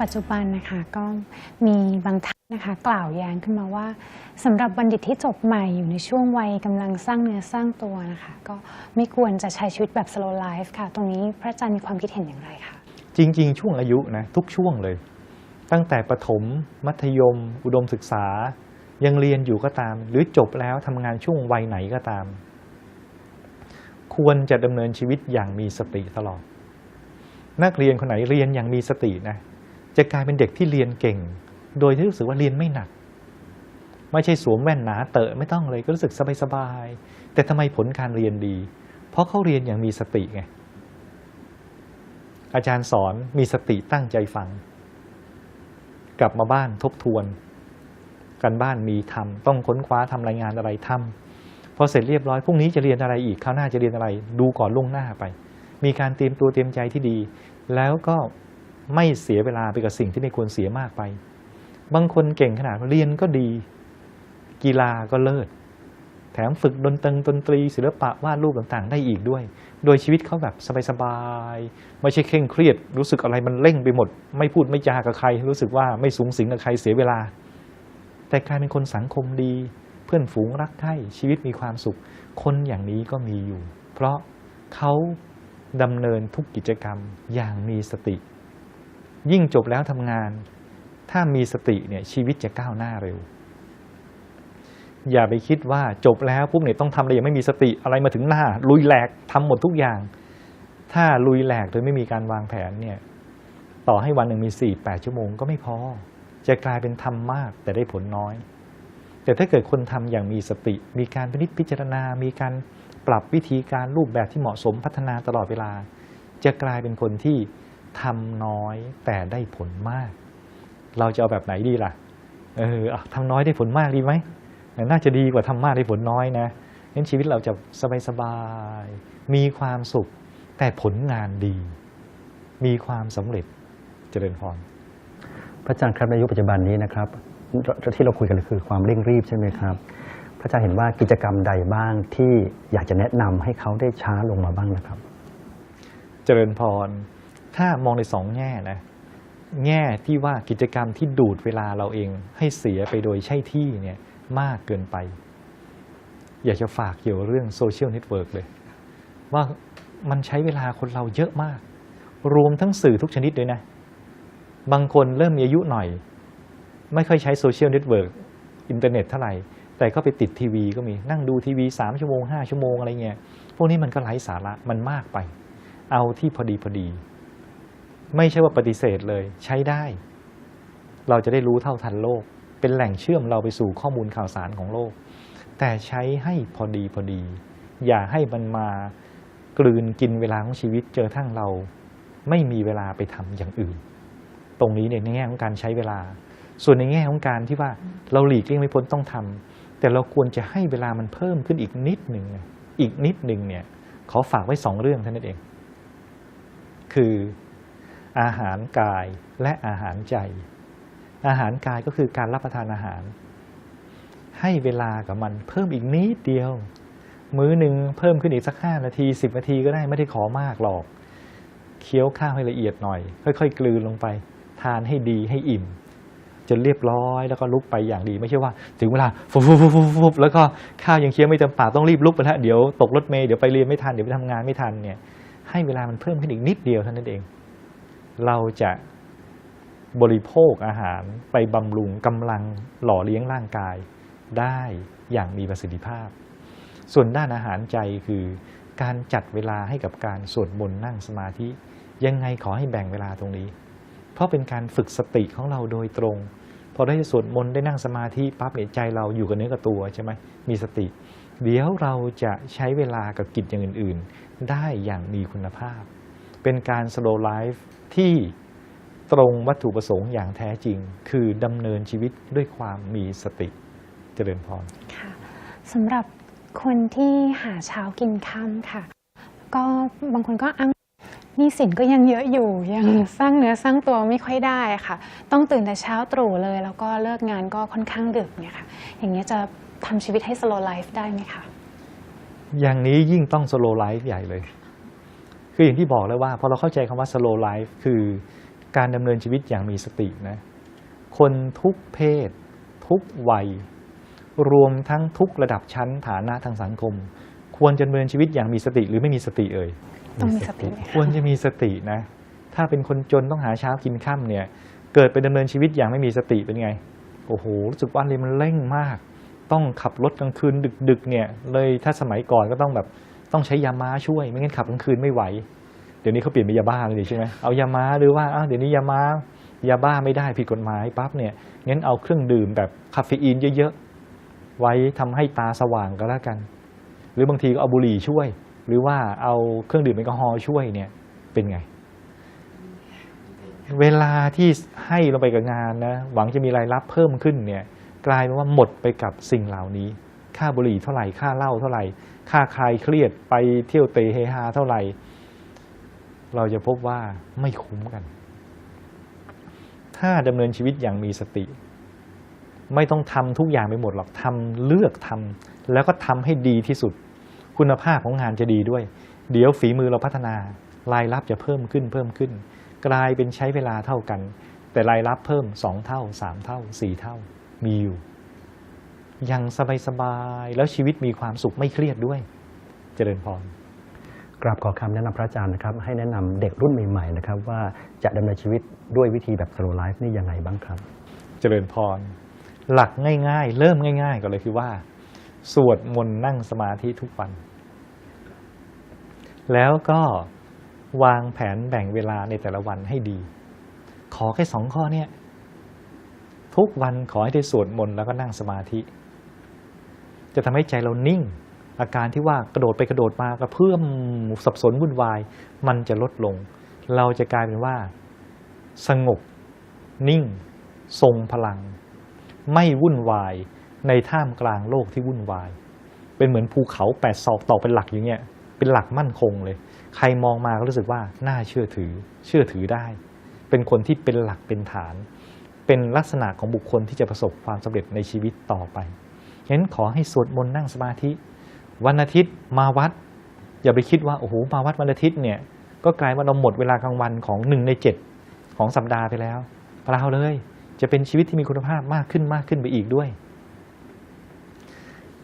ปัจจุบันนะคะก็มีบางท่านนะคะ กล่าวแย้งขึ้นมาว่าสำหรับบัณฑิตที่จบใหม่อยู่ในช่วงวัยกำลังสร้างเนื้อสร้างตัวนะคะ ก็ไม่ควรจะใช้ชีวิตแบบ slow life ค่ะ ตรงนี้พระอาจารย์มีความคิดเห็นอย่างไรคะจริง ๆ ช่วงอายุนะทุกช่วงเลย ตั้งแต่ประถม มัธยม อุดมศึกษา ยังเรียนอยู่ก็ตาม หรือจบแล้วทำงานช่วงวัยไหนก็ตาม ควรจะดำเนินชีวิตอย่างมีสติตลอดนักเรียนคนไหนเรียนอย่างมีสตินะ จะกลายเป็นเด็กที่เรียนเก่ง โดยที่รู้สึกว่าเรียนไม่หนัก ไม่ใช่สวมแว่นหนาเตอะไม่ต้องเลยก็รู้สึกสบายๆแต่ทำไมผลการเรียนดี เพราะเขาเรียนอย่างมีสติไงอาจารย์สอนมีสติตั้งใจฟัง กลับมาบ้านทบทวน กันบ้านมีทำต้องค้นคว้าทำรายงานอะไรทำพอเสร็จเรียบร้อยพรุ่งนี้จะเรียนอะไรอีกคราวหน้าจะเรียนอะไร ดูก่อนล่วงหน้าไป มีการเตรียมตัวเตรียมใจที่ดี แล้วก็ ไม่เสียเวลาไปกับสิ่งที่ไม่ควรเสียมากไป บางคนเก่งขนาดเรียนก็ดี กีฬาก็เลิศ แถมฝึกดนตรีดนตรี ศิลปะวาดรูปต่างๆ ได้อีกด้วย โดยชีวิตเขาแบบสบายๆ ไม่ใช่เคร่งเครียด รู้สึกอะไรมันเร่งไปหมด ไม่พูดไม่จากับใคร รู้สึกว่าไม่สูงสิงกับใครเสียเวลา แต่กลายเป็นคนสังคมดี เพื่อนฝูงรักใคร่ชีวิตมีความสุข คนอย่างนี้ก็มีอยู่ เพราะเขาดำเนินทุกกิจกรรมอย่างมีสติ ยิ่งจบแล้วทำงาน ถ้ามีสติเนี่ยชีวิตจะก้าวหน้าเร็ว อย่าไปคิดว่าจบแล้วปุ๊บเนี่ยต้องทำอะไรย่างไม่มีสติอะไรมาถึงหน้า ลุยแหลกทำหมดทุกอย่าง ถ้าลุยแหลกโดยไม่มีการวางแผนเนี่ยต่อให้วันหนึ่งมี4 8ชั่วโมงก็ไม่พอ จะกลายเป็นทำมากแต่ได้ผลน้อย แต่ถ้าเกิดคนทำอย่างมีสติ มีการพินิจพิจารณา มีการปรับวิธีการรูปแบบที่เหมาะสมพัฒนาตลอดเวลา จะกลายเป็นคนที่ ทำน้อยแต่ได้ผลมาก เราจะเอาแบบไหนดีล่ะ เอออะทำน้อยได้ผลมากดีไหม น่าจะดีกว่าทำมากได้ผลน้อยนะงั้นชีวิตเราจะสบายๆมีความสุข แต่ผลงานดี มีความสำเร็จเจริญพรพระอาจารย์ครับในยุคปัจจุบันนี้นะครับที่เราคุยกันคือความเร่งรีบใช่ไหมครับ พระอาจารย์เห็นว่ากิจกรรมใดบ้างที่อยากจะแนะนำให้เขาได้ช้าลงมาบ้างนะครับ เจริญพร ถ้ามองในสองแง่นะแง่ที่ว่ากิจกรรมที่ดูดเวลาเราเองให้เสียไปโดยใช่ที่เนี่ยมากเกินไป อยากจะฝากเกี่ยวเรื่องโซเชียลเน็ตเวิร์กเลย ว่ามันใช้เวลาคนเราเยอะมาก รวมทั้งสื่อทุกชนิดเลยนะ บางคนเริ่มมีอายุหน่อย ไม่ค่อยใช้โซเชียลเน็ตเวิร์กอินเทอร์เน็ตเท่าไหร่ แต่ก็ไปติดทีวีก็มีนั่งดูทีวีสามชั่วโมงห้าชั่วโมงอะไรเงี้ยพวกนี้มันก็ไร้สาระมันมากไป เอาที่พอดีพอดี ไม่ใช่ว่าปฏิเสธเลย ใช้ได้ เราจะได้รู้เท่าทันโลก เป็นแหล่งเชื่อมเราไปสู่ข้อมูลข่าวสารของโลก แต่ใช้ให้พอดีพอดี อย่าให้มันมากลืนกินเวลาของชีวิตเจอทั้งเราไม่มีเวลาไปทำอย่างอื่น ตรงนี้เนี่ยในแง่ของการใช้เวลา ส่วนในแง่ของการที่ว่าเราหลีกเลี่ยงไม่พ้นต้องทำแต่เราควรจะให้เวลามันเพิ่มขึ้นอีกนิดหนึ่งอีกนิดหนึ่งเนี่ยขอฝากไว้สองเรื่องเท่านั้นเอง คือ อาหารกายและอาหารใจ อาหารกายก็คือการรับประทานอาหาร ให้เวลากับมันเพิ่มอีกนิดเดียว มื้อหนึ่งเพิ่มขึ้นอีกสักห้านาทีสิบนาทีก็ได้ไม่ได้ขอมากหรอก เคี้ยวข้าวให้ละเอียดหน่อย ค่อย ๆ กลืนลงไป ทานให้ดีให้อิ่มจนเรียบร้อยแล้วก็ลุกไปอย่างดีไม่ใช่ว่า ถึงเวลาฟุบฟุบฟุบฟุบแล้วก็ข้าวยังเคี้ยวไม่เต็มปากต้องรีบลุกไปแล้วเดี๋ยวตกรถเมล์เดี๋ยวไปเรียนไม่ทันเดี๋ยวไปทำงานไม่ทันเนี่ยให้เวลามันเพิ่มขึ้นอีกนิดเดียวเท่านั้นเอง เราจะบริโภคอาหารไปบำรุงกำลังหล่อเลี้ยงร่างกายได้อย่างมีประสิทธิภาพ ส่วนด้านอาหารใจคือการจัดเวลาให้กับการสวดมนต์นั่งสมาธิ ยังไงขอให้แบ่งเวลาตรงนี้ เพราะเป็นการฝึกสติของเราโดยตรง พอได้สวดมนต์ได้นั่งสมาธิปั๊บเนี่ยใจเราอยู่กับเนื้อกับตัวใช่ไหมมีสติ เดี๋ยวเราจะใช้เวลากับกิจอย่างอื่น ๆ ได้อย่างมีคุณภาพ เป็นการ slow life ที่ตรงวัตถุประสงค์อย่างแท้จริง คือดำเนินชีวิตด้วยความมีสติเจริญพรค่ะสำหรับคนที่หาเช้ากินค่ำค่ะ ก็บางคนก็อ้างหนี้สินก็ยังเยอะอยู่ยังสร้างเนื้อสร้างตัวไม่ค่อยได้ค่ะ ต้องตื่นแต่เช้าตรู่เลย แล้วก็เลิกงานก็ค่อนข้างดึกเนี่ยค่ะอย่างนี้ยจะทำชีวิตให้ slow life ได้ไหมคะอย่างนี้ยิ่งต้อง slow life ใหญ่เลย คืออย่างที่บอกแล้วว่าพอเราเข้าใจคำว่า slow life คือการดำเนินชีวิตอย่างมีสตินะคนทุกเพศ ทุกวัย รวมทั้งทุกระดับชั้นฐานะทางสังคม ควรจะดำเนินชีวิตอย่างมีสติหรือไม่มีสติเอ่ยต้องมีสติควรจะมีสตินะ ถ้าเป็นคนจนต้องหาเช้ากินค่ำเนี่ย เกิดไปดำเนินชีวิตอย่างไม่มีสติเป็นไง โอ้โหรู้สึกว่าเลยมันเร่งมาก ต้องขับรถกลางคืนดึกๆเนี่ยเลยถ้าสมัยก่อนก็ต้องแบบ ต้องใช้ยาม้าช่วย ไม่งั้นขับกลางคืนไม่ไหว เดี๋ยวนี้เขาเปลี่ยนเป็นยาบ้าเลยใช่ไหมเอายาม้าหรือว่าอ้าวเดี๋ยวนี้ยาม้ายาบ้าไม่ได้ผิดกฎหมายปั๊บเนี่ยงั้นเอาเครื่องดื่มแบบคาเฟอีนเยอะๆไว้ทำให้ตาสว่างก็แล้วกัน หรือบางทีก็เอาบุหรี่ช่วย หรือว่าเอาเครื่องดื่มแอลกอฮอล์ช่วยเนี่ยเป็นไง เวลาที่ให้ลงไปกับงานนะหวังจะมีรายรับเพิ่มขึ้นเนี่ยกลายเป็นว่าหมดไปกับสิ่งเหล่านี้ ค่าบุหรี่เท่าไหร่ค่าเหล้าเท่าไหร่ ค่าคลายเครียดไปเที่ยวเตะเฮฮาเท่าไหร่ เราจะพบว่าไม่คุ้มกัน ถ้าดำเนินชีวิตอย่างมีสติ ไม่ต้องทำทุกอย่างไปหมดหรอกทำเลือกทำแล้วก็ทำให้ดีที่สุด คุณภาพของงานจะดีด้วย เดี๋ยวฝีมือเราพัฒนารายรับจะเพิ่มขึ้นเพิ่มขึ้น กลายเป็นใช้เวลาเท่ากัน แต่รายรับเพิ่มสองเท่าสามเท่าสี่เท่ามีอยู่ ยังสบายๆแล้วชีวิตมีความสุขไม่เครียดด้วย เจริญพรกราบขอคำแนะนำพระอาจารย์นะครับให้แนะนำเด็กรุ่นใหม่ๆนะครับว่าจะดำเนินชีวิตด้วยวิธีแบบ slow life นี่ยังไงบ้างครับ เจริญพร หลักง่ายๆ เริ่มง่ายๆก่อนเลยคือว่า สวดมนต์นั่งสมาธิทุกวัน แล้วก็วางแผนแบ่งเวลาในแต่ละวันให้ดี ขอแค่สองข้อเนี่ยทุกวันขอให้ได้สวดมนต์แล้วก็นั่งสมาธิ จะทำให้ใจเรานิ่ง อาการที่ว่ากระโดดไปกระโดดมากระเพื่อมสับสนวุ่นวาย มันจะลดลง เราจะกลายเป็นว่า สงบ นิ่ง ทรงพลัง ไม่วุ่นวายในท่ามกลางโลกที่วุ่นวาย เป็นเหมือนภูเขาแปดศอกตอกเป็นหลักอย่างเงี้ยเป็นหลักมั่นคงเลย ใครมองมาก็รู้สึกว่าน่าเชื่อถือ เชื่อถือได้ เป็นคนที่เป็นหลักเป็นฐาน เป็นลักษณะของบุคคลที่จะประสบความสำเร็จในชีวิตต่อไป ฉะนั้นขอให้สวดมนต์นั่งสมาธิ วันอาทิตย์มาวัด อย่าไปคิดว่าโอ้โหมาวัดวันอาทิตย์เนี่ยก็กลายว่าเราหมดเวลากลางวันของหนึ่งในเจ็ดของสัปดาห์ไปแล้วเปล่าเลย จะเป็นชีวิตที่มีคุณภาพมากขึ้นมากขึ้นไปอีกด้วย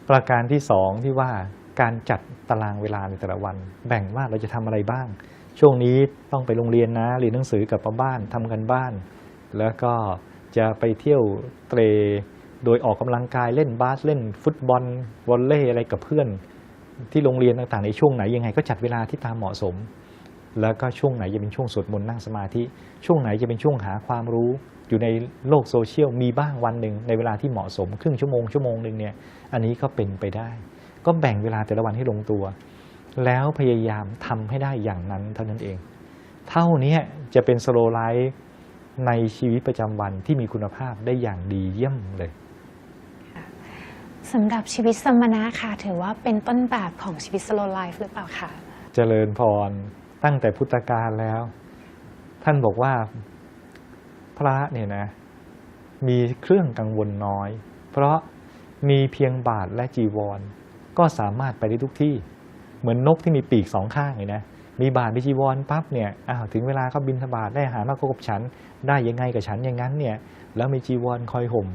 ประการที่สองที่ว่าการจัดตารางเวลาในแต่ละวัน แบ่งว่าเราจะทำอะไรบ้าง ช่วงนี้ต้องไปโรงเรียนนะเรียนหนังสือกับมาบ้านทำกันบ้าน แล้วก็จะไปเที่ยวเตร โดยออกกำลังกายเล่นบาสเล่น ฟุตบอลวอลเลย์อะไรกับเพื่อน ที่โรงเรียนต่างๆในช่วงไหนยังไงก็จัดเวลาที่ตามเหมาะสม แล้วก็ช่วงไหนจะเป็นช่วงสวดมนต์นั่งสมาธิช่วงไหนจะเป็นช่วงหาความรู้ อยู่ในโลกโซเชียลมีบ้างวันหนึ่งในเวลาที่เหมาะสม ครึ่งชั่วโมงชั่วโมงหนึ่งเนี่ยอันนี้ก็เป็นไปได้ ก็แบ่งเวลาแต่ละวันให้ลงตัว แล้วพยายามทำให้ได้อย่างนั้นเท่านั้นเอง เท่านี้จะเป็นสโลไลฟ์ในชีวิตประจำวันที่มีคุณภาพได้อย่างดีเยี่ยมเลย สำหรับชีวิตสมณะค่ะ ถือว่าเป็นต้นแบบของชีวิต slow life หรือเปล่าคะเจริญพรตั้งแต่พุทธกาลแล้ว ท่านบอกว่าพระเนี่ยนะ มีเครื่องกังวลน้อย เพราะมีเพียงบาทและจีวร ก็สามารถไปได้ทุกที่ เหมือนนกที่มีปีกสองข้างเลยนะมีบาทมีจีวรปั๊บเนี่ยอ้าวถึงเวลาเขาบินทบาทได้หามากกว่ากับฉัน ได้ยังไงกับฉันอย่างนั้นเนี่ยแล้วมีจีวรคอยห่ม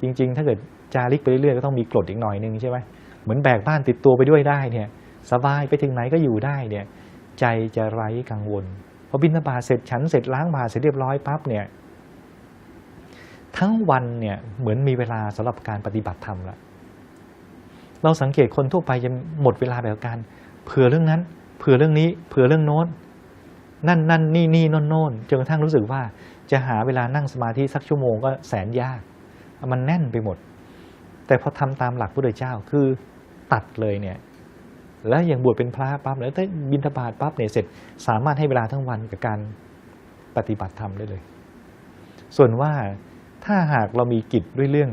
จริง ๆ ถ้าเกิด จาริกไปเรื่อยๆก็ต้องมีกรดอีกหน่อยนึงใช่ไหมเหมือนแบกบ้านติดตัวไปด้วยได้เนี่ยสบายไปถึงไหนก็อยู่ได้เนี่ยใจจะไร้กังวลพอบินบาเสร็จฉันเสร็จล้างบาเสร็จเรียบร้อยปั๊บเนี่ยทั้งวันเนี่ยเหมือนมีเวลาสำหรับการปฏิบัติธรรมละเราสังเกตคนทั่วไปจะหมดเวลาแบบการเผื่อเรื่องนั้นเผื่อเรื่องนี้เผื่อเรื่องโน้นนั่นนั่นนี่นี่โน่นโน่นจนกระทั่งรู้สึกว่าจะหาเวลานั่งสมาธิสักชั่วโมงก็แสนยาก มันแน่นไปหมด แต่พอทำตามหลักพระพุทธเจ้าคือตัดเลยเนี่ยแล้วอย่างบวชเป็นพระปั๊บแล้วถ้าบินทบาทปั๊บเนี่ยเสร็จสามารถให้เวลาทั้งวันกับการปฏิบัติธรรมได้เลย ส่วนว่าถ้าหากเรามีกิจด้วยเรื่อง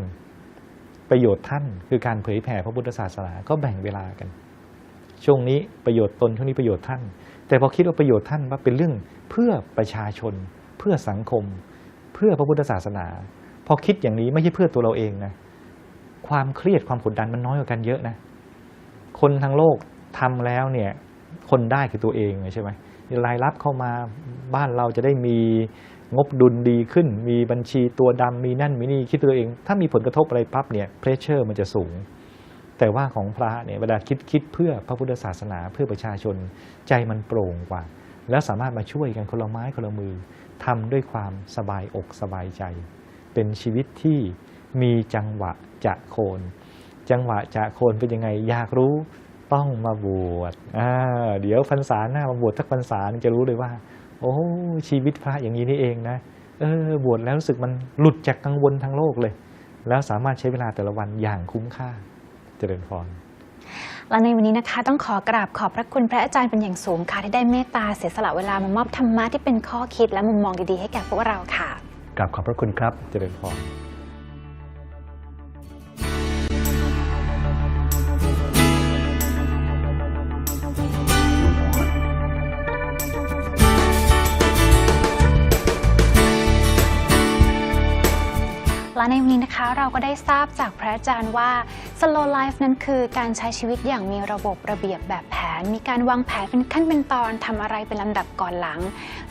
ประโยชน์ท่านคือการเผยแผ่พระพุทธศาสนาก็แบ่งเวลากัน ช่วงนี้ประโยชน์ตนช่วงนี้ประโยชน์ท่าน แต่พอคิดว่าประโยชน์ท่านว่าเป็นเรื่องเพื่อประชาชน เพื่อสังคม เพื่อพระพุทธศาสนา พอคิดอย่างนี้ไม่ใช่เพื่อตัวเราเองนะ ความเครียดความกดดันมันน้อยกว่ากันเยอะนะ คนทั้งโลกทำแล้วเนี่ย คนได้คือตัวเองใช่ไหมรายรับเข้ามาบ้านเราจะได้มีงบดุลดีขึ้น มีบัญชีตัวดำมีนั่นมีนี่คิดตัวเอง ถ้ามีผลกระทบอะไรปั๊บเนี่ยเพรสเชอร์มันจะสูง แต่ว่าของพระเนี่ยเวลาคิดคิดเพื่อพระพุทธศาสนาเพื่อประชาชนใจมันโปร่งกว่า แล้วสามารถมาช่วยกันคนละไม้คนละมือทำด้วยความสบายอกสบายใจ เป็นชีวิตที่ มีจังหวะจะโคน จังหวะจะโคนเป็นยังไงอยากรู้ต้องมาบวชอ่าเดี๋ยวพรรษาหน้ามาบวชทักพรรษาหนึ่งจะรู้เลยว่า โอ้ชีวิตพระอย่างนี้นี่เองนะเออบวชแล้วรู้สึกมันหลุดจากกังวลทางโลกเลย แล้วสามารถใช้เวลาแต่ละวันอย่างคุ้มค่าเจริญพรและในวันนี้นะคะต้องขอกราบขอบพระคุณพระอาจารย์เป็นอย่างสูงค่ะที่ได้เมตตาเสียสละเวลามามอบธรรมะที่เป็นข้อคิดและมุมมองดีๆให้แก่พวกเราค่ะกราบขอบพระคุณครับเจริญพร และในวันนี้นะคะเราก็ได้ทราบจากพระอาจารย์ว่า slow life นั้นคือการใช้ชีวิตอย่างมีระบบระเบียบแบบแผน มีการวางแผนเป็นขั้นเป็นตอนทำอะไรเป็นลำดับก่อนหลัง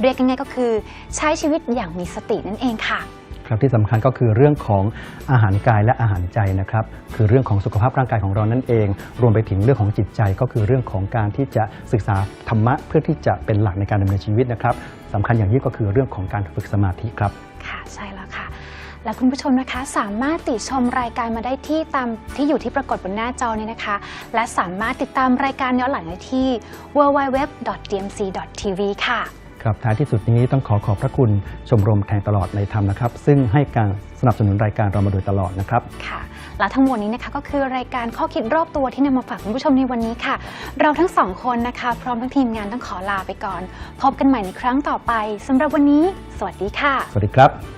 เรียกง่ายๆก็คือใช้ชีวิตอย่างมีสตินั่นเองค่ะครับที่สำคัญก็คือเรื่องของอาหารกายและอาหารใจนะครับ คือเรื่องของสุขภาพร่างกายของเรานั่นเอง รวมไปถึงเรื่องของจิตใจก็คือเรื่องของการที่จะศึกษาธรรมะเพื่อที่จะเป็นหลักในการดำเนินชีวิตนะครับสำคัญอย่างยิ่งก็คือเรื่องของการฝึกสมาธิครับ ค่ะใช่ แล้วค่ะและคุณผู้ชมนะคะสามารถติชมรายการมาได้ที่ตามที่อยู่ที่ปรากฏบนหน้าจอนี้นะคะ และสามารถติดตามรายการย้อนหลังได้ที่ www.dmc.tv ค่ะครับท้ายที่สุดนี้ต้องขอขอบพระคุณชมรมแทงตลอดในธรรมนะครับ ซึ่งให้การสนับสนุนรายการเรามาโดยตลอดนะครับค่ะ และทั้งหมดนี้นะคะก็คือรายการข้อคิดรอบตัวที่นำมาฝากคุณผู้ชมในวันนี้ค่ะ เราทั้งสองคนนะคะ พร้อมทั้งทีมงานต้องขอลาไปก่อน พบกันใหม่ในครั้งต่อไปสำหรับวันนี้ สวัสดีค่ะ สวัสดีครับ